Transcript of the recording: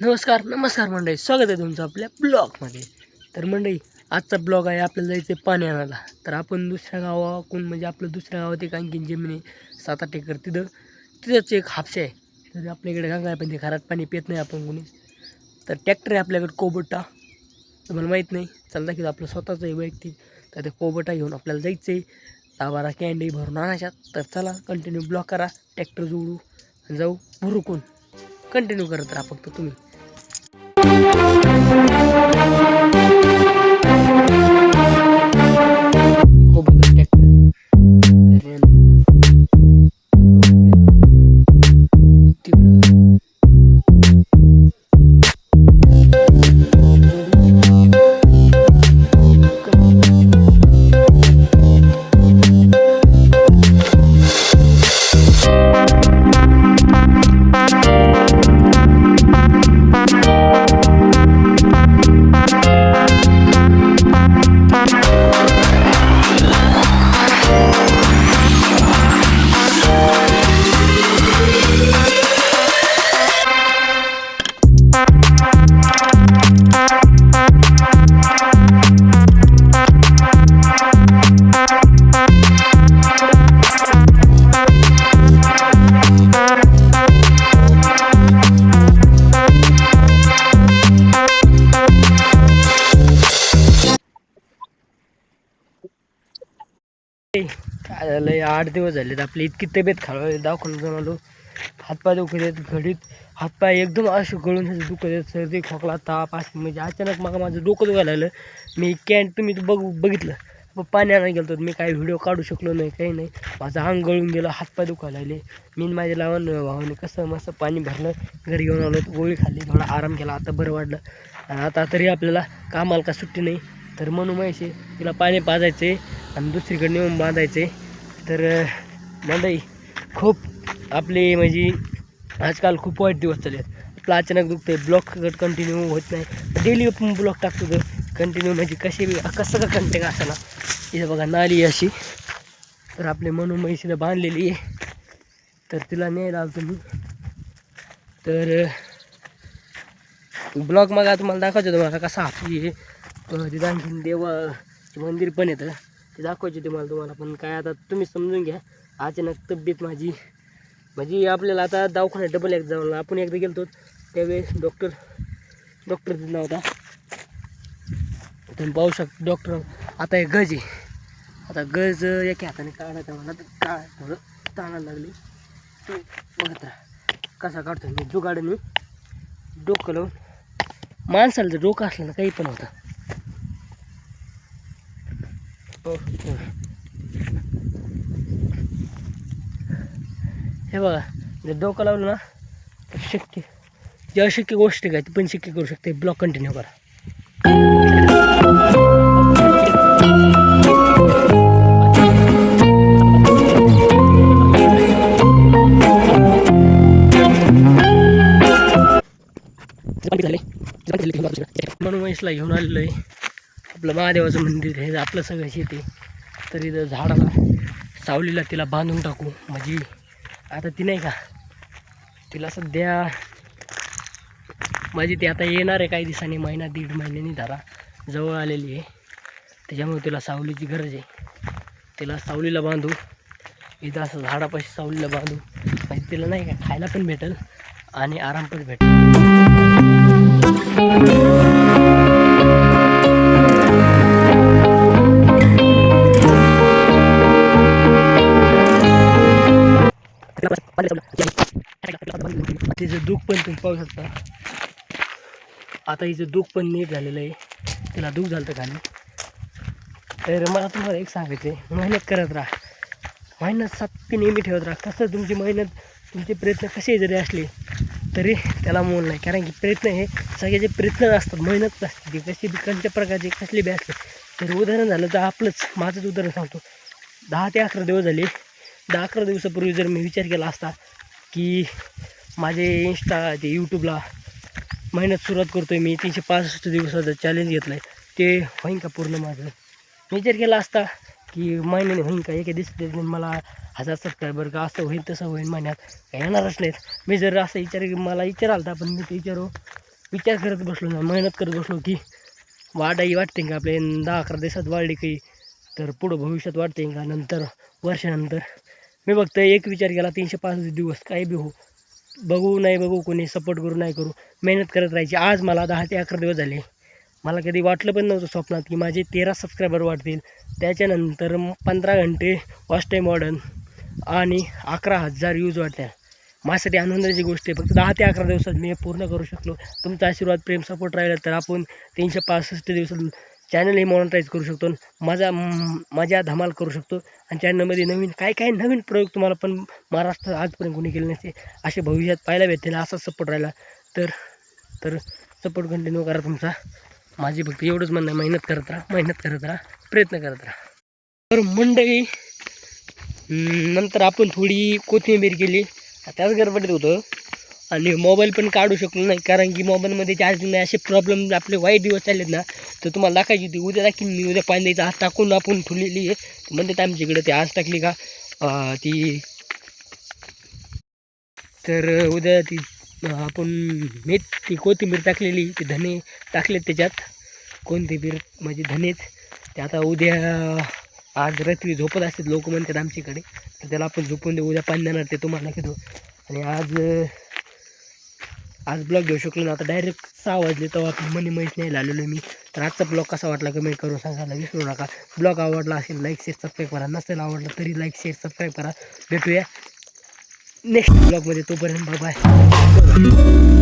नमस्कार नमस्कार मंडळी. स्वागत आहे तुमचं आपल्या ब्लॉगमध्ये. तर मंडळी आजचा ब्लॉग आहे आपल्याला जायचं आहे पाणी आणायला तर आपण दुसऱ्या गावाकून म्हणजे आपलं दुसऱ्या गावात एक आणखीन जमीन आहे सात आठ एकर तिथं. तिथंच एक हापशा आहे. तर आपल्याकडे गंगा आहे पण ते घरात पाणी पित नाही आपण कोणी. तर ट्रॅक्टर आहे आपल्याकडे कोबटा. तुम्हाला माहीत नाही. चालता की आपलं स्वतःचं आहे वैयक्तिक. तर ते कोबटा घेऊन आपल्याला जायचं आहे दहा बारा कॅन्डी भरून आणायच्यात. तर चला कंटिन्यू ब्लॉक करा. ट्रॅक्टर जोडू. जाऊ भुरुकून कंटिन्यू करत राहा फक्त तुम्ही. काय झालं? आठ दिवस झालेत आपली इतकी तब्येत खराब दाखवलं जाऊन आलो. हातपाय दुखत आहेत घडीत हातपाय एकदम असे गळून दुखत आहेत. सर्दी खोकला ताप असं म्हणजे अचानक मग माझं डोकं दुखायला लागलं. मी कॅन तुम्ही तर बघ बघितलं. मग पाणी आणायला गेलो मी काही व्हिडिओ काढू शकलो नाही काही नाही. माझं अंग गळून गेलं हातपाय दुखायला लागले. मी माझ्या लावण भावाने कसं मस्त पाणी भरलं घरी घेऊन आलो गोळी खाल्ली थोडा आराम केला. आता बरं वाटलं. आणि आता तरी आपल्याला कामाला का सुट्टी नाही. तर म्हणून माहिती तिला पाणी पाजायचं आहे आणि दुसरीकडे नेऊन बांधायचे. तर बांधाई खूप आपले म्हणजे आजकाल खूप वाईट दिवस चालले आहेत आपलं अचानक दुखते ब्लॉक कंटिन्यू होत नाही डेली आपण ब्लॉक टाकतो तर कंटिन्यू म्हणजे कसे बी कसं का कंटेक असं ना इथं बघा नाली अशी. तर आपले म्हणून म्हैशीला बांधलेली आहे. तर तिला न्यायला आलो तुम्ही तर ब्लॉग मग तुम्हाला दाखवतो तुम्हाला कसा हाती आहे. तर तिथं आणखीन देवाचे मंदिर पण येतं ते दाखवायचे तुम्हाला तुम्हाला. पण काय आता तुम्ही समजून घ्या. अचानक तब्येत माझी म्हणजे आपल्याला आता दवाखान्यात डबल एक जाऊन आपण एकदा गेलो त्यावेळेस डॉक्टर डॉक्टर दिला होता तुम्ही पाहू शकता डॉक्टर आता हे गज आहे. आता गज एका हाताने काढायचा मला तर काढ थोडं ताणायला लागली. बघत राहा कसा काढतो मी. जुगाडून डोकं लावून. माणसाला जर डोकं असलं ना काही पण होतं. हो, हो. बघा जर डोकं लावलं ना तर शक्य जे अशक्य गोष्ट काय ती पण शक्य करू शकते. ब्लॉक कंटिन्यू करा. म्हणून महेशला घेऊन आलेलो आहे. आपलं महादेवाचं मंदिर हे आपलं सगळं शेती तर इथं झाडाला सावलीला तिला बांधून टाकू म्हणजे आता ती नाही का तिला सध्या माझी ती आता येणार आहे काही दिवसांनी महिना दीड महिन्यानी धारा जवळ आलेली आहे. त्याच्यामुळे तिला सावलीची गरज आहे. तिला सावलीला बांधू इथं असं झाडापाशी सावलीला बांधू म्हणजे तिला नाही का खायला पण भेटेल आणि आराम पण भेटेल. तिचं दुःख पण तुम्ही पाहू शकता. आता हिचं दुःख पण नीट झालेलं आहे तिला दुःख झालं तर खाली तर मला तुम्हाला एक सांगायचं आहे मेहनत करत राहा. मेहनत सातपी नेहमी ठेवत राहा. कसं तुमची मेहनत तुमचे प्रयत्न कसे जरी असले तरी त्याला मोल नाही. कारण की प्रयत्न हे सगळ्याचे प्रयत्न असतात. मेहनत असते कशी बी कोणत्या प्रकारचे कसले बी असले. तर उदाहरण झालं तर आपलंच माझंच उदाहरण सांगतो. दहा ते अकरा दिवस झाले दहा अकरा दिवसापूर्वी जर मी विचार केला असता की माझे इंस्टा ते यूट्यूबला मेहनत सुरुवात करतो आहे मी तीनशे पासष्ट दिवसाचं चॅलेंज घेतलं आहे ते होईन का पूर्ण माझं? विचार केला असता की महिन्याने होईन का? एका दिवसात मला हजार सबस्क्रायबर का? असं होईल तसं होईल महिन्यात. काही येणारच नाहीत. मी जर असं विचार मला विचार आला पण मी ते विचारो विचार करत बसलो ना मेहनत करत बसलो की वाढाई वाटते का आपले दहा अकरा दिवसात वाढली काही तर पुढं भविष्यात वाढते का? नंतर वर्षानंतर. मी फक्त एक विचार केला तीनशे पासष्ट दिवस काही बी हो. बघू नाही बघू कोणी सपोर्ट करू नाही करू मेहनत करत राहायची. आज मला दहा ते अकरा दिवस झाले. मला कधी वाटलं पण नव्हतं स्वप्नात की माझे तेरा सबस्क्रायबर वाढतील. त्याच्यानंतर पंधरा घंटे वॉच टाईम वाढन आणि अकरा हजार यूज वाढत्या माझ्यासाठी आनंदाची गोष्ट आहे. फक्त दहा ते अकरा दिवसात मी हे पूर्ण करू शकलो. तुमचा आशीर्वाद प्रेम सपोर्ट राहिला तर आपण तीनशे पासष्ट दिवसात चॅनलही मॉनिटाईज करू शकतो. माझा माझ्या धमाल करू शकतो. आणि चॅनलमध्ये नवीन काय काय नवीन प्रयोग तुम्हाला पण महाराष्ट्र आजपर्यंत कोणी केले नसते असे भविष्यात पाहायला भेटतील असा सपोर्ट राहिला. तर तर सपोर्ट कंटिन्यू करा तुमचा. माझी फक्त एवढंच म्हणणं मेहनत करत राहा मेहनत करत राहा प्रयत्न करत राहा. तर मंडळी नंतर आपण थोडी कोथिंबीर केली. त्याच गडबडीत होतं. आणि मोबाईल पण काढू शकलो नाही कारण की मोबाईलमध्ये चार्जिंग नाही असे प्रॉब्लेम आपले वाईट दिवस चाललेत ना तर तुम्हाला दाखायची होती उद्या दाखीन मी उद्या पाणी द्यायचं आज टाकून आपण ठेवलेली आहे. म्हणतात आमच्याकडे ते आज टाकली का? ती तर उद्या ती आपण मीठ ती कोथिंबीर टाकलेली ती धने टाकलेत त्याच्यात. कोथिंबीर म्हणजे धनेच. ते आता उद्या आज रात्री झोपत असतात लोक म्हणतात आमच्याकडे. तर त्याला आपण झोपून देऊ उद्या पाणी देणार ते तुम्हाला घेतो आणि आज आज ब्लॉग घेऊ शकलो ना आता डायरेक्ट सहा वाजले तेव्हा मनी मैस नाही आलेलो मी. तर आजचा ब्लॉग कसा वाटला कमेंट करून सांगायला विसरू नका. ब्लॉग आवडला असेल लाईक शेअर सबस्क्राईब करा. नसेल आवडला तरी लाईक शेअर सबस्क्राईब करा. भेटूया नेक्स्ट ब्लॉगमध्ये तोपर्यंत बाय बाय